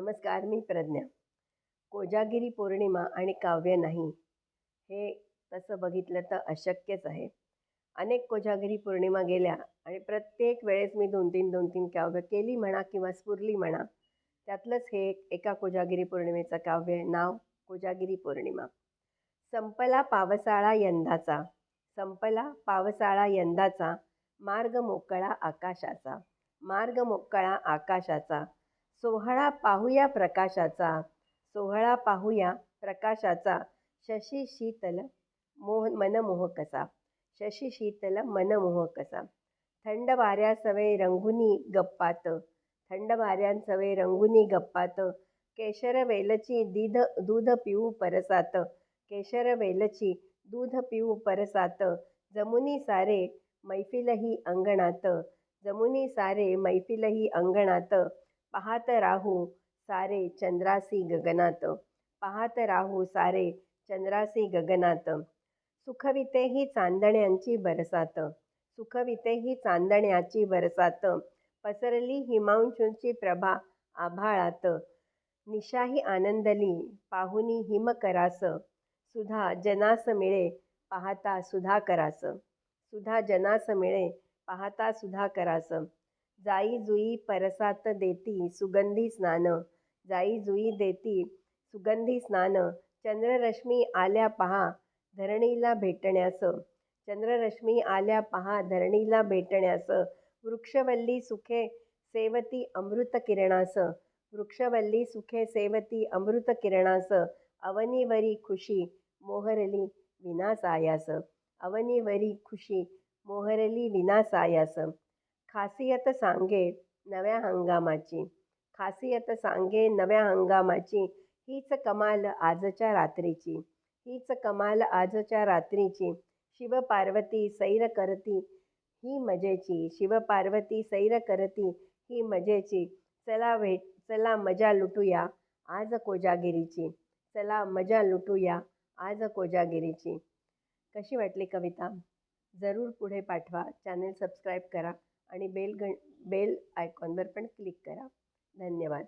नमस्कार मी प्रज्ञा. कोजागिरी पौर्णिमा आणि काव्य नाही हे तसं बघितलं तर अशक्यच आहे. अनेक कोजागिरी पौर्णिमा गेल्या आणि प्रत्येक वेळेस मी दोन तीन दोन तीन काव्य केली म्हणा किंवा स्फुरली म्हणा त्यातलंच हे एक एका कोजागिरी पौर्णिमेचं काव्य नाव कोजागिरी पौर्णिमा. संपला पावसाळा यंदाचा संपला पावसाळा यंदाचा मार्ग मोकळा आकाशाचा मार्ग मोकळा आकाशाचा सोहळा पाहूया प्रकाशाचा. सोहळा पाहूया प्रकाशाचा. शशी शीतल मोह मनमोहकसा. शशी शीतल मनमोहकसा. थंड वाऱ्या सवे रंगुनी गप्पात. थंड वाऱ्यांसवे रंगुनी गप्पात. केशर वेलची दीध दूध पिऊ परसात. केशर वेलची दूध पिऊ परसात. जमुनी सारे मैफिलही अंगणात. जमुनी सारे मैफिलही अंगणात. पाहत राहू सारे चंद्रासी गगनात. पाहत राहू सारे चंद्रासी गगनात. सुखविते ही चांदण्यांची बरसात. सुखविते ही चांदण्याची बरसात. पसरली हिमांशूंची प्रभा आभाळात. निशाही आनंदली पाहुनी हिमकरास. सुधा जनास मिळे पाहता सुधा करास सुधा जनास मिळे पाहता सुधा करास जाई जुई परसात देती सुगंधी स्नान. जाई जुई देती सुगंधी स्नान. चंद्ररश्मी आल्या पहा धरणीला भेटण्यास. चंद्ररश्मी आल्या पहा धरणीला भेटण्यास. वृक्षवल्ली सुखे सेवती अमृत किरणास. वृक्षवल्ली सुखे सेवती अमृत किरणास. अवनीवरी खुशी मोहरली विनासायास. अवनीवरी खुशी मोहरली विनासायास. खासियत सांगे नव्या हंगामाची. खासियत सांगे नव्या हंगामाची. हीच कमाल आजच्या रात्रीची. हीच कमाल आजच्या रात्रीची. शिवपार्वती सैर करती ही मजेची. शिवपार्वती सैर करती ही मजेची. चला भेट चला मजा लुटूया आज कोजागिरीची. चला मजा लुटूया आज कोजागिरीची. कशी वाटली कविता? जरूर पुढे पाठवा. चॅनल सबस्क्राईब करा. आणि बेल घं बेल आयकॉनवर पण क्लिक करा. धन्यवाद.